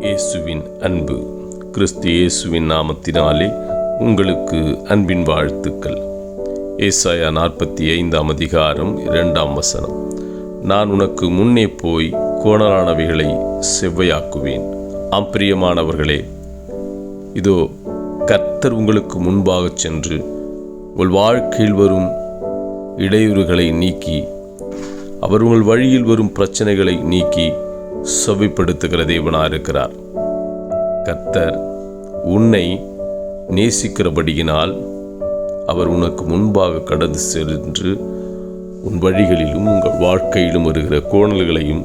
இயேசுவின் அன்பு. கிறிஸ்து இயேசுவின் நாமத்தினாலே உங்களுக்கு அன்பின் வாழ்த்துக்கள். ஏசாயா நாற்பத்தி ஐந்தாம் அதிகாரம் இரண்டாம் வசனம். நான் உனக்கு முன்னே போய் கோணலானவைகளை செவ்வையாக்குவேன். அம்பிரியமானவர்களே இதோ கர்த்தர் உங்களுக்கு முன்பாக சென்று உங்கள் வாழ்க்கையில் வரும் இடையூறுகளை நீக்கி அவர் உங்கள் வழியில் வரும் பிரச்சனைகளை நீக்கி செவிப்படுத்துகிற தேவனாக இருக்கிறார். கர்த்தர் உன்னை நேசிக்கிறபடியினால் அவர் உனக்கு முன்பாக கடந்து சென்று உன் வழிகளிலும் உங்கள் வாழ்க்கையிலும் வருகிற கோணல்களையும்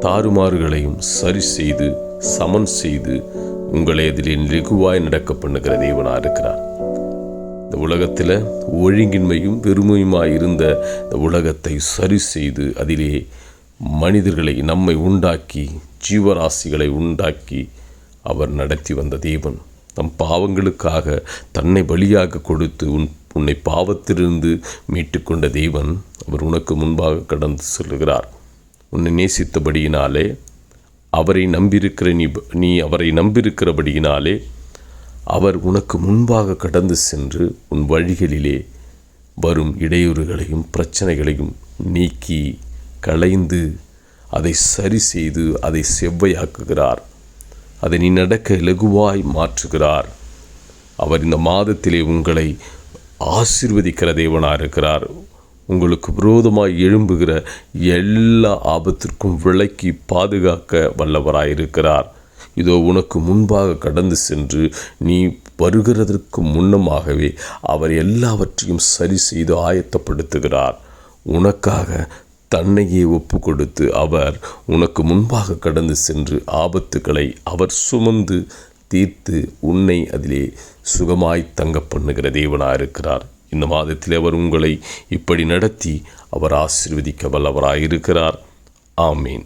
தாறுமாறுகளையும் சரி செய்து சமன் செய்து உங்களை அதிலே லெகுவாய் நடக்க பண்ணுகிற தேவனாக இருக்கிறார். இந்த உலகத்தில் ஒழுங்கின்மையும் வெறுமையுமாய் இருந்த இந்த உலகத்தை சரி செய்து அதிலே மனிதர்களை நம்மை உண்டாக்கி ஜீவராசிகளை உண்டாக்கி அவர் நடத்தி வந்த தேவன் நம் பாவங்களுக்காக தன்னை பலியாக கொடுத்து உன் உன்னை பாவத்திலிருந்து மீட்டுக்கொண்ட தேவன் அவர் உனக்கு முன்பாக கடந்து செல்கிறார். உன்னை நேசித்தபடியினாலே அவரை நம்பியிருக்கிற நீ நீ அவரை நம்பியிருக்கிறபடியினாலே அவர் உனக்கு முன்பாக கடந்து சென்று உன் வழிகளிலே வரும் இடையூறுகளையும் பிரச்சனைகளையும் நீக்கி களைந்து அதை சரி செய்து அதை செவ்வையாக்குகிறார். அதை நீ நடக்க இலகுவாய் மாற்றுகிறார். அவர் இந்த மாதத்திலே உங்களை ஆசிர்வதிக்கிற தேவனாக இருக்கிறார். உங்களுக்கு விரோதமாக எழும்புகிற எல்லா ஆபத்திற்கும் விலக்கி பாதுகாக்க வல்லவராயிருக்கிறார் இதோ உனக்கு முன்பாக கடந்து சென்று நீ வருகிறதற்கு முன்னமாகவே அவர் எல்லாவற்றையும் சரி செய்து ஆயத்தப்படுத்துகிறார். உனக்காக தன்னையே ஒப்பு கொடுத்து அவர் உனக்கு முன்பாக கடந்து சென்று ஆபத்துக்களை அவர் சுமந்து தீர்த்து உன்னை அதிலே சுகமாய் தங்க பண்ணுகிற தேவனாக இருக்கிறார். இந்த மாதத்தில் அவர் உங்களை இப்படி நடத்தி அவர் ஆசீர்வதிக்க வல்லவராயிருக்கிறார். ஆமீன்.